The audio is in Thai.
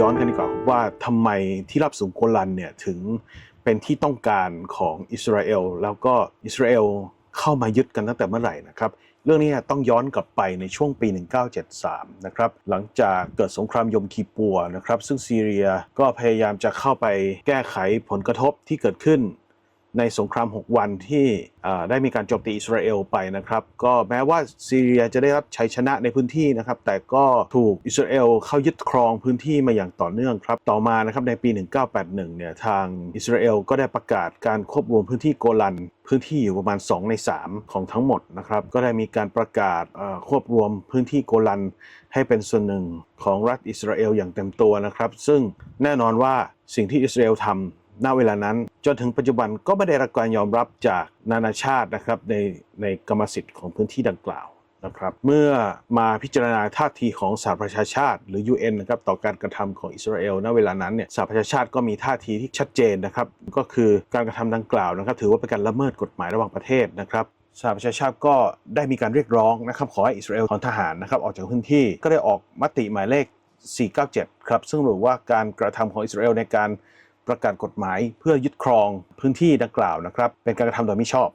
ย้อนกันดีกว่าว่าทำไมที่รับสูงโกลันเนี่ยถึงเป็นที่ต้องการของอิสราเอลแล้วก็อิสราเอลเข้ามายึดกันตั้งแต่เมื่อไหร่นะครับ เรื่องนี้ต้องย้อนกลับไปในช่วงปี 1973 นะครับ หลังจากเกิดสงครามยมคีปัวนะครับ ซึ่งซีเรียก็พยายามจะเข้าไปแก้ไขผลกระทบที่เกิดขึ้น ในสงคราม 6 วันที่ได้มีการโจมตีอิสราเอลไปนะครับ ก็แม้ว่าซีเรียจะได้รับชัยชนะในพื้นที่นะครับ แต่ก็ถูกอิสราเอลเข้ายึดครองพื้นที่มาอย่างต่อเนื่องครับ ต่อมานะครับในปี 1981 เนี่ยทางอิสราเอลก็ได้ประกาศการควบรวมพื้นที่โกลัน พื้นที่อยู่ประมาณ 2 ใน 3 ของทั้งหมดนะครับ ก็ได้มีการประกาศควบรวมพื้นที่โกลัน ให้เป็นส่วนหนึ่งของรัฐอิสราเอลอย่างเต็มตัวนะครับ ซึ่งแน่นอนว่าสิ่งที่อิสราเอลทำ ณเวลานั้น จนถึงปัจจุบันก็ไม่ได้รับการยอมรับจากนานาชาตินะครับในในกรรมสิทธิ์ของพื้นที่ดังกล่าวนะครับเมื่อมาพิจารณาท่าทีของสหประชาชาติ หรือ UN นะครับต่อการกระทำของอิสราเอลณเวลานั้นเนี่ยสหประชาชาติก็มีท่าทีที่ชัดเจนนะครับก็คือการกระทำดังกล่าวนะครับ ถือว่าเป็นการละเมิดกฎหมายระหว่างประเทศนะครับสหประชาชาติก็ได้มีการเรียกร้องนะครับขอให้อิสราเอลถอนทหารนะครับออกจากพื้นที่ก็ได้ออกมติหมายเลข 497 ครับซึ่งระบุว่าการกระทำของอิสราเอลในการ ประกาศกฎหมายเพื่อยึดครองพื้นที่ดังกล่าวนะครับ เป็นการกระทำโดยมิชอบ